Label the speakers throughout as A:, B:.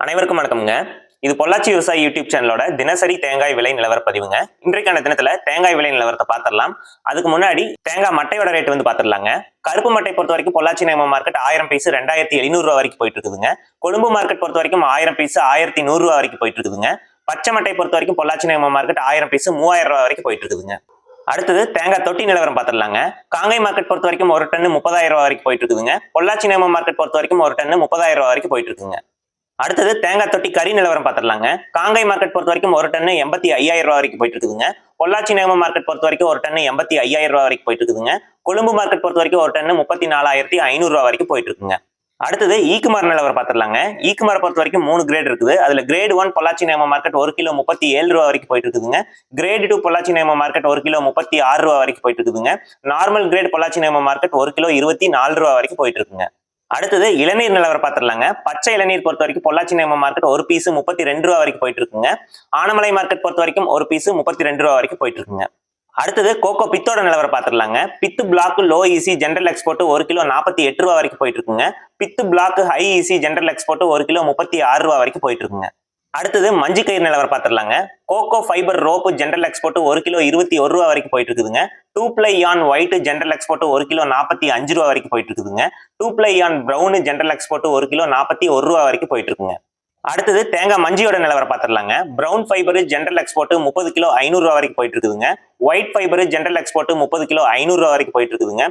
A: அனைவருக்கும் வணக்கம்ங்க. இது பொள்ளாச்சி விவசாயி யூடியூப் சேனலோட தினசரி தேங்காய் விலை நிலவர பதிவுங்க. இன்றைக்கான தினத்துல தேங்காய் விலை நிலவரத்தை பார்த்துடலாம் அதுக்கு முன்னாடி தேங்காய் மட்டையோட ரேட் வந்து பார்த்துடலாங்க கருப்பு மட்டை பொறுத்த வரைக்கும் பொள்ளாச்சி நேம மார்க்கெட் ஆயிரம் பீஸ் ரெண்டாயிரத்தி எழுநூறு ரூபா வரைக்கும் போயிட்டு இருக்குதுங்க கொழும்பு மார்க்கெட் பொறுத்த வரைக்கும் ஆயிரம் பீஸ் ஆயிரத்தி நூறு ரூபா வரைக்கும் போயிட்டு இருக்குதுங்க பச்சை மட்டை பொறுத்த வரைக்கும் பொள்ளாச்சி நேம மார்க்கெட் ஆயிரம் பீஸ் மூவாயிரம் ரூபா வரைக்கும் போயிட்டு இருக்குதுங்க அடுத்தது தேங்காய் தொட்டி நிலவரம் பார்த்துடலாங்க காங்கை மார்க்கெட் பொறுத்த வரைக்கும் ஒரு டன்னு முப்பதாயிரம் ரூபா வரைக்கும் போயிட்டு இருக்குதுங்க பொள்ளாச்சி நேம மார்க்கெட் பொறுத்த வரைக்கும் ஒரு டன்னு முப்பதாயிரம் ரூபா வரைக்கும் போயிட்டு இருக்குங்க அடுத்தது தேங்காய் தொட்டி கறி நிலவரம் பார்த்துடலாங்க. காங்கை மார்க்கெட் பொறுத்த வரைக்கும் ஒரு டன்னு எண்பத்தி ஐயாயிரம் ரூபா வரைக்கும் போயிட்டு இருக்குதுங்க. பொள்ளாச்சி நேம மார்க்கெட் பொறுத்த வரைக்கும் ஒரு டன்னு எண்பத்தி ஐயாயிரம் ரூபா வரைக்கும் போயிட்டு இருக்குதுங்க. கொழும்பு மார்க்கெட் பொறுத்த வரைக்கும் ஒரு டன்னு முப்பத்தி நாலாயிரத்தி ஐநூறுரூவா வரைக்கும் போயிட்டு இருக்குங்க. அடுத்தது ஈக்குமார் நிலவரம் பார்த்துடலாங்க. ஈக்குமார் பொறுத்த வரைக்கும் மூணு கிரேட் இருக்குது. அதுல கிரேட் ஒன் பொள்ளாச்சி நேம மார்க்கெட் ஒரு கிலோ முப்பத்தி ஏழு ரூபா வரைக்கும் போயிட்டு இருக்குதுங்க. கிரேட் டூ பொள்ளாச்சி நேம மார்க்கெட் ஒரு கிலோ முப்பத்தி ஆறு ரூபா வரைக்கும் போயிட்டு இருக்குதுங்க. நார்மல் கிரேட் பொள்ளாச்சி நேம மார்க்கெட் ஒரு கிலோ இருபத்தி நாலு ரூபா வரைக்கும் போயிட்டு இருக்குங்க. அடுத்தது இளநீர் நிலவரம் பார்த்துடலாங்க. பச்சை இளநீர் பொறுத்த வரைக்கும் பொள்ளாச்சி நேம மார்க்கெட் ஒரு பீஸ் முப்பத்தி ரெண்டு ரூபா வரைக்கும் போயிட்டு இருக்குங்க ஆனமலை மார்க்கெட் பொறுத்த வரைக்கும் ஒரு பீஸ் முப்பத்தி ரெண்டு ரூபா வரைக்கும் போயிட்டு இருக்குங்க அடுத்தது கோகோ பித்தோட நிலவரம் பார்த்துடலாங்க. Pith block low EC general export ஒரு கிலோ நாற்பத்தி எட்டு ரூபா வரைக்கும் போயிட்டு இருக்குங்க pith block high EC general export ஒரு கிலோ முப்பத்தி ஆறு ரூபா வரைக்கும் போயிட்டு இருக்குங்க அடுத்தது மஞ்சு கயிறு நிலவரம் பார்த்துடலாங்க. Coco fibre rope general export ஒரு கிலோ இருபத்தி ஒரு ரூபா வரைக்கும் போயிட்டு இருக்குதுங்க two ply yarn white general export ஒரு கிலோ நாற்பத்தி அஞ்சு ரூபா வரைக்கும் போயிட்டு இருக்குதுங்க two ply yarn brown general export ஒரு கிலோ நாற்பத்தி ஒரு ரூபா வரைக்கும் போயிட்டு இருக்குங்க அடுத்தது தேங்காய் மஞ்சியோட நிலவரம் பார்த்துடலாங்க. ப்ரௌன் ஃபைபர் ஜென்ரல் எக்ஸ்போர்ட் முப்பது கிலோ ஐநூறு ரூபா வரைக்கும் போயிட்டு இருக்குதுங்க ஒயிட் ஃபைபர் ஜென்ரல் எக்ஸ்போர்ட் முப்பது கிலோ ஐநூறு ரூபா வரைக்கும் போயிட்டு இருக்குதுங்க.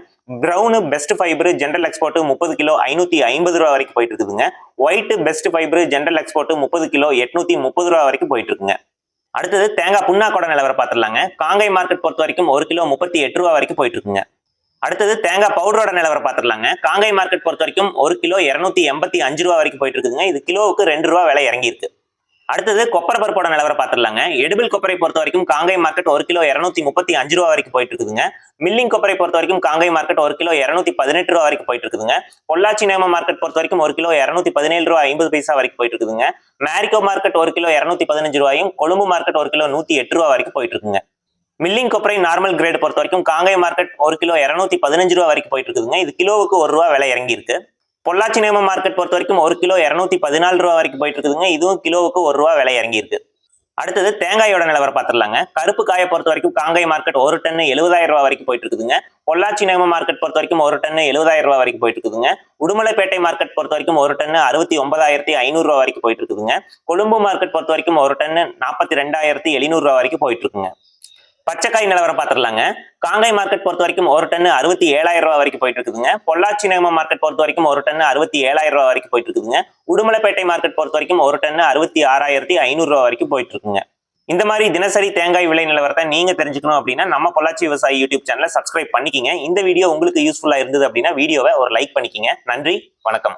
A: Brown best fibre general export முப்பது கிலோ ஐநூத்தி ஐம்பது ரூபா வரைக்கும் போயிட்டு இருக்குதுங்க. White best fibre general export முப்பது கிலோ எட்நூத்தி முப்பது ரூபா வரைக்கும் போயிட்டு இருக்குங்க. அடுத்தது தேங்காய் புண்ணாக்கோட நிலவரம் பார்த்துடலாங்க. காங்கை மார்க்கெட் பொறுத்த வரைக்கும் ஒரு கிலோ முப்பத்தி எட்டு ரூபா வரைக்கும் போயிட்டு இருக்குங்க. அடுத்தது தேங்காய் பவுடரோட நிலவரம் பார்த்துடலாங்க. காங்கை மார்க்கெட் பொறுத்த வரைக்கும் ஒரு கிலோ இரநூத்தி எண்பத்தி அஞ்சு ரூபா வரைக்கும் போயிட்டு இருக்குதுங்க. இது கிலோவுக்கு ரெண்டு ரூபா விலை இறங்கியிருக்கு. அடுத்தது கொப்பரை பருப்போட நிலவரம் பார்த்துடலாங்க. எடுபில் கொப்பரை பொறுத்த வரைக்கும் காங்கை மார்க்கெட் ஒரு கிலோ இரநூத்தி முப்பத்தி அஞ்சு ரூபா வரைக்கும் போயிட்டு இருக்குதுங்க. மில்லிங் கொப்பரை பொறுத்த வரைக்கும் காங்கை மார்க்கெட் ஒரு கிலோ இரநூத்தி பதினெட்டு ரூபா வரைக்கும் போயிட்டு இருக்குதுங்க. பொள்ளாச்சி நேம மார்க்கெட் பொறுத்த வரைக்கும் ஒரு கிலோ இரநூத்தி பதினேழு ரூபா ஐம்பது பைசா வரைக்கும் போயிட்டு இருக்குதுங்க. மேரிகோ மார்க்கெட் ஒரு கிலோ இரநூத்தி பதினஞ்சு ரூபாயும் கொழும்பு மார்க்கெட் ஒரு கிலோ நூத்தி எட்டு ரூபா வரைக்கும் போயிட்டு இருக்குங்க. மில்லிங் கொப்பரை நார்மல் கிரேட் பொறுத்த வரைக்கும் காங்கை மார்க்கெட் ஒரு கிலோ இரநூத்தி பதினஞ்சு ரூபா வரைக்கும் போயிட்டு இருக்குதுங்க. இது கிலோவுக்கு ஒரு ரூபா விலை இறங்கியிருக்கு. பொள்ளாச்சி நேம மார்க்கெட் பொறுத்த வரைக்கும் ஒரு கிலோ இரநூத்தி பதினாலு ரூபா வரைக்கும் போயிட்டு இருக்குதுங்க. இதுவும் கிலோவுக்கு ஒரு ரூபா விலை இறங்கி இருக்கு அடுத்தது தேங்காயோட நிலவரம் பார்த்துடலாங்க. கருப்பு காயை பொறுத்த வரைக்கும் காங்கை மார்க்கெட் ஒரு டன்னு எழுபதாயிரம் ரூபா வரைக்கும் போயிட்டு இருக்குதுங்க. பொள்ளாச்சி நேம மார்க்கெட் பொறுத்த வரைக்கும் ஒரு டன்னு எழுபதாயிரம் ரூபா வரைக்கும் போயிட்டு இருக்குதுங்க. உடுமலைப்பேட்டை மார்க்கெட் பொறுத்த வரைக்கும் ஒரு டன்னு அறுபத்தி ஒன்பதாயிரத்தி ஐநூறு ரூபா வரைக்கும் போயிட்டு இருக்குதுங்க. கொழும்பு மார்க்கெட் பொறுத்த வரைக்கும் ஒரு டன்னு நாற்பத்தி ரெண்டாயிரத்தி எழுநூறு ரூபா வரைக்கும் போயிட்டு இருக்குங்க. பச்சைக்காய் நிலவரம் பார்த்துடலாங்க. காங்கை மார்க்கெட் பொறுத்த வரைக்கும் ஒரு டன்னு அறுபத்தி ஏழாயிரம் ரூபா வரைக்கும் போயிட்டு இருக்குதுங்க. பொள்ளாச்சி நேம மார்க்கெட் பொறுத்த வரைக்கும் ஒரு டன்னு அறுபத்தி ஏழாயிரம் ரூபா வரைக்கும் போயிட்டு இருக்குதுங்க. உடுமலைப்பேட்டை மார்க்கெட் பொறுத்த வரைக்கும் ஒரு டன்னு அறுபத்தி ஆறாயிரத்தி ஐநூறு ரூபாய் வரைக்கும் போயிட்டு இருக்குங்க. இந்த மாதிரி தினசரி தேங்காய் விலை நிலவரத்தை நீங்க தெரிஞ்சுக்கணும் அப்படின்னா நம்ம பொள்ளாச்சி விவசாயி யூடியூப் சேனலை சப்ஸ்கிரைப் பண்ணிக்கிங்க. இந்த வீடியோ உங்களுக்கு யூஸ்ஃபுல்லா இருந்தது அப்படின்னா வீடியோவை ஒரு லைக் பண்ணிக்கிங்க. நன்றி வணக்கம்.